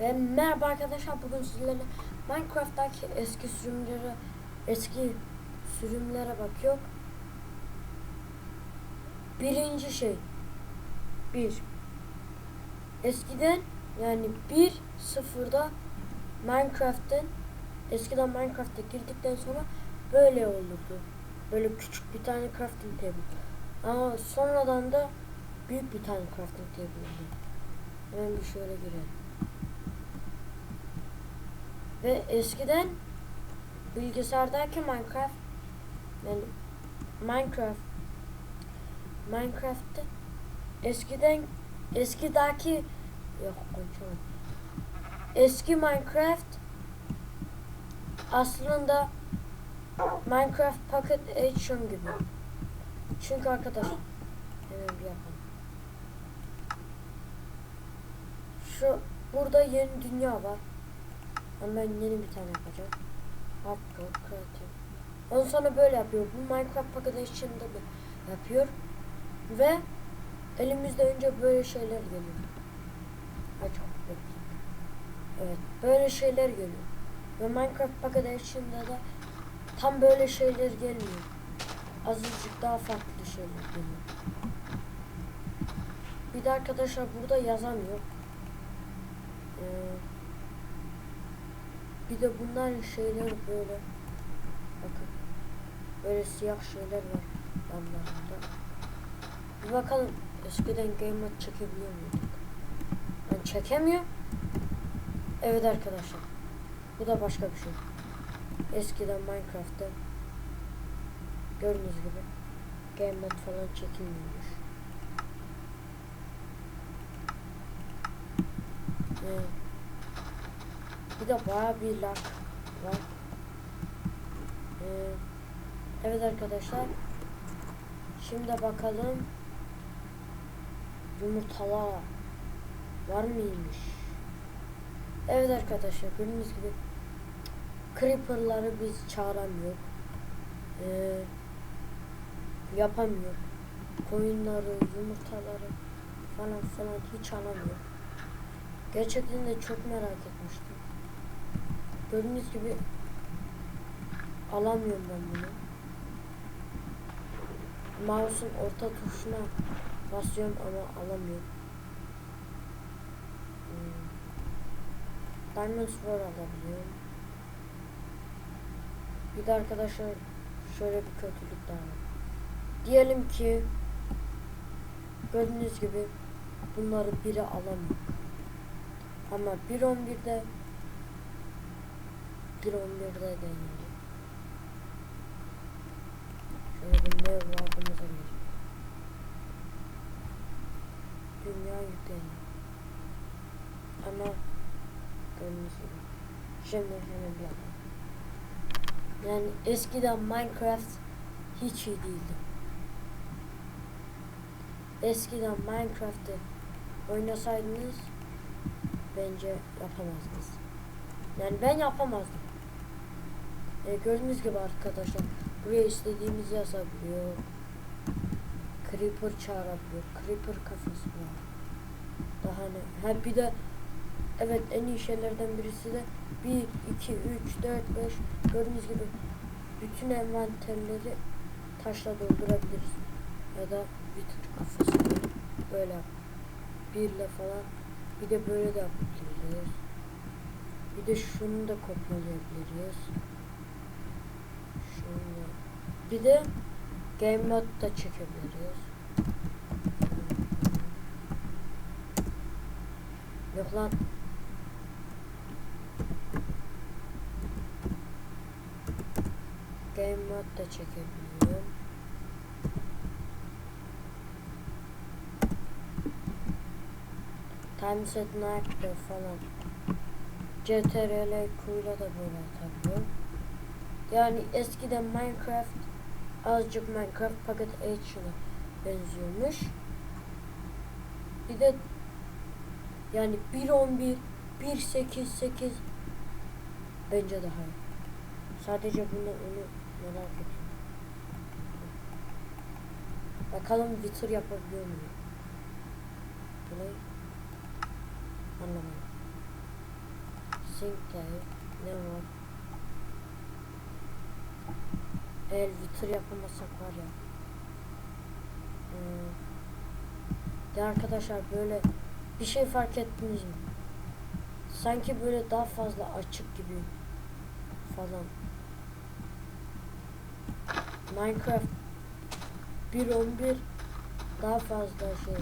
Ve merhaba arkadaşlar bugün sizlerle Minecraft'taki eski sürümlere eski sürümlere bakıyor. Birinci şey bir eskiden yani bir sıfırda Minecraft'ın eskiden Minecraft'a girdikten sonra böyle olurdu. Böyle küçük bir tane crafting table. Ama sonradan da büyük bir tane crafting table oldu. Hemen bir şöyle girelim. Ve eskiden bilgisayardaki Minecraft yani Minecraft Minecraft'te eskiden eskidaki yok konuşamadım. Eski Minecraft aslında Minecraft Pocket Edition gibi. Çünkü arkadaşlar hemen bir yapalım. Şu burada yeni dünya var. Ama ben yeni bir tane yapacağım. Hardcore Creative. Ondan sonra böyle yapıyor. Bu Minecraft Pocket Edition'da da yapıyor. Ve elimizde önce böyle şeyler geliyor. Çok bekleyin. Evet böyle şeyler geliyor. Ve Minecraft Pocket Edition'da da tam böyle şeyler gelmiyor. Azıcık daha farklı şeyler geliyor. Bir de arkadaşlar burada yazamıyor. Ee, bir de bunların şeyleri böyle bakın böyle siyah şeyler var yanlarında. Bir bakalım eskiden game mode çekebiliyor muyduk? Ben çekemiyor. Evet arkadaşlar. Bu da başka bir şey. Eskiden Minecraft'ta gördüğünüz gibi game falan çekilmiyormuş. Evet. Bir de baya bir lag var. Ee, evet arkadaşlar. Şimdi bakalım. Yumurtalar var mıymış? Evet arkadaşlar gördüğünüz gibi Creeper'ları biz çağıramıyor. Ee, yapamıyor. Koyunları, yumurtaları falan falan hiç alamıyor. Gerçekten de çok merak etmiştim. Gördüğünüz gibi alamıyorum ben bunu. Mouse'un orta tuşuna basıyorum ama alamıyorum. Hmm. Diamond Sword alabiliyorum. Bir de arkadaşlar şöyle bir kötülük daha var. Diyelim ki gördüğünüz gibi bunları biri alamıyor. Ama 1.11'de 1.11'de denildi. Şöyle bir ne varlığımıza girelim. Dünya yükleniyor. Gördüğünüz gibi. Şimdi hemen bir yapalım. Yani eskiden Minecraft hiç iyi değildi. Eskiden Minecraft'ı oynasaydınız bence yapamazdınız. Yani ben yapamazdım. E, gördüğünüz gibi arkadaşlar buraya istediğimiz yazabiliyor. Creeper çağırabiliyor. Creeper kafası var. Daha ne? Ha bir de evet en iyi şeylerden birisi de 1, 2, 3, 4, 5 gördüğünüz gibi bütün envanterleri taşla doldurabiliriz. Ya da bir tür kafası böyle birle falan bir de böyle de yapabiliriz. Bir de şunu da kopyalayabiliriz. Bir de game mode da çekebiliriz. Yok lan. Game mode da çekebiliyorum. Time set Night'te falan. CTRL kuyla da böyle atabiliyorum. Yani eskiden Minecraft azıcık Minecraft Pocket Edition'a benziyormuş. Bir de yani 1.11 1.8.8 bence daha iyi. Sadece bunu onu merak ediyorum. Bakalım Wither yapabiliyor muyum? Bunu anlamadım. Sinclair ne var? El vitir yapamasak var ya. Hmm. De arkadaşlar böyle bir şey fark ettiniz mi? Sanki böyle daha fazla açık gibi falan. Minecraft 1.11 daha fazla şey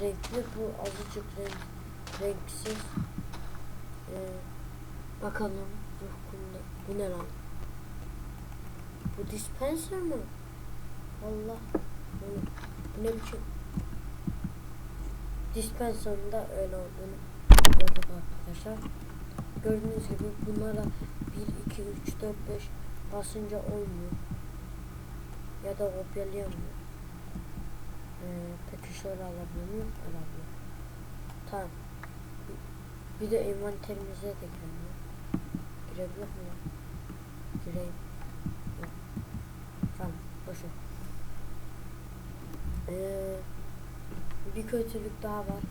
renkli bu azıcık renk renksiz. Ee, bakalım kumda. Bu ne lan? Bu dispenser mi? Allah. Bu, ne biçim? Dispenser'ın da öyle olduğunu gördük arkadaşlar. Gördüğünüz gibi bunlara 1, 2, 3, 4, 5 basınca olmuyor. Ya da kopyalayamıyor. Ee, peki şöyle alabiliyor muyum? Alabiliyor. Tamam. Bir, de envanterimize de giremiyor. Girebiliyor mu lan? Gireyim. Boşver. Ee, bir kötülük daha var.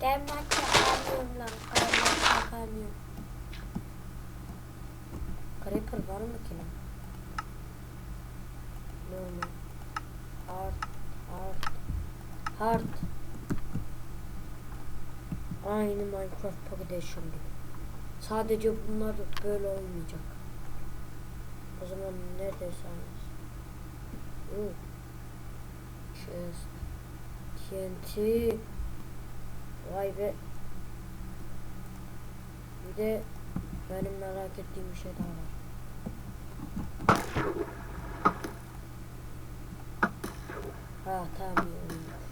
Demek yakamıyorum lan. Kaymak yakamıyorum. Creeper var mı ki lan? Normal. Hard. Hard. Hard. Aynı Minecraft Pocket Edition gibi. Sadece bunlar böyle olmayacak. O zaman neredesiniz? Uh. Chest. TNT. Vay be. Bir de benim merak ettiğim bir şey daha var. Ha tamam iyi olmuş.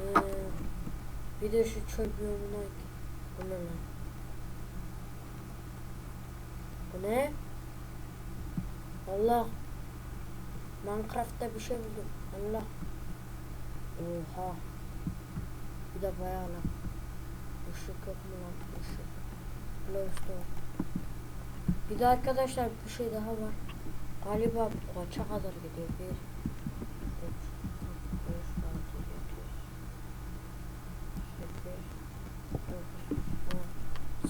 Ee, bir de şu çöl biyomuna git. Bu ne lan? Bu ne? Allah. Minecraft'ta bir şey buldum. Allah. Oha. Bir de bayağı lan. Işık yok mu lan? Işık. Glowstone. Bir de arkadaşlar bir şey daha var. Galiba kaça kadar gidiyor? Bir,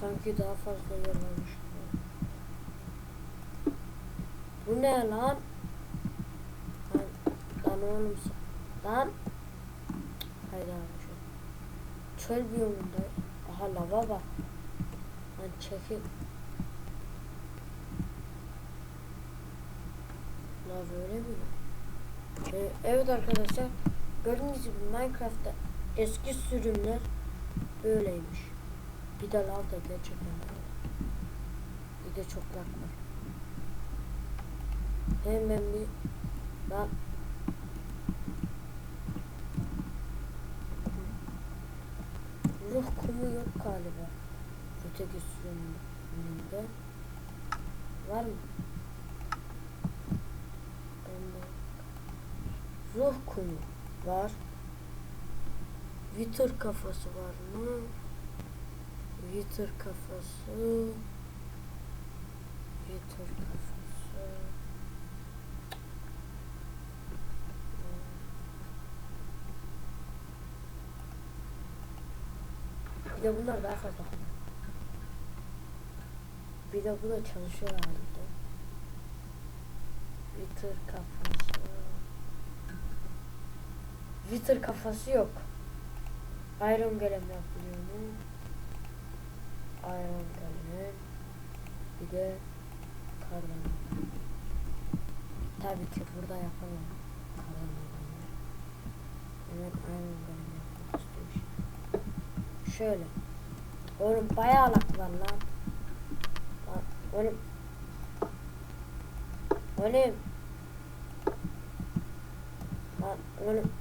Sanki daha fazla gibi. Bu ne lan? Lan, lan oğlum sen- Lan. Haydi abi şu. Çöl biyomunda. Aha lava bak. Lan çekil. Lav öyle mi? lan? Ee, evet arkadaşlar. Gördüğünüz gibi Minecraft'ta eski sürümler böyleymiş. Bir de lav da gerçekten böyle. Bir de çok lag var. Hemen bir lan Ruh kumu yok galiba. Öteki sürümünde. Var mı? Ruh kumu var. Wither kafası var mı? Wither kafası. Wither kafası. Bir de bunlar daha fazla. Bir de bu da çalışıyor halinde. Wither kafası. Wither kafası yok. Iron Golem yapılıyor mu? Golem. Bir de kardan. Tabii ki burada yapamam. Hemen Iron Golem yapmak istiyorum. Şöyle. Oğlum bayağı lak var lan. Lan Oğlum. Oğlum. Lan oğlum.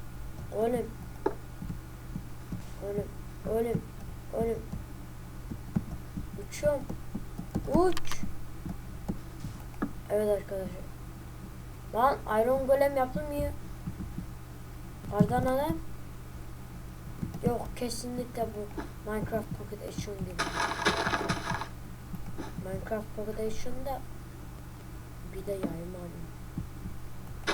Oğlum. Oğlum. Oğlum. Oğlum. Uçuyorum. Uç. Evet arkadaşlar. Lan Iron Golem yapılmıyor. Kardan adam. Yok kesinlikle bu Minecraft Pocket Edition gibi. Minecraft Pocket Edition'da bir de yayma var.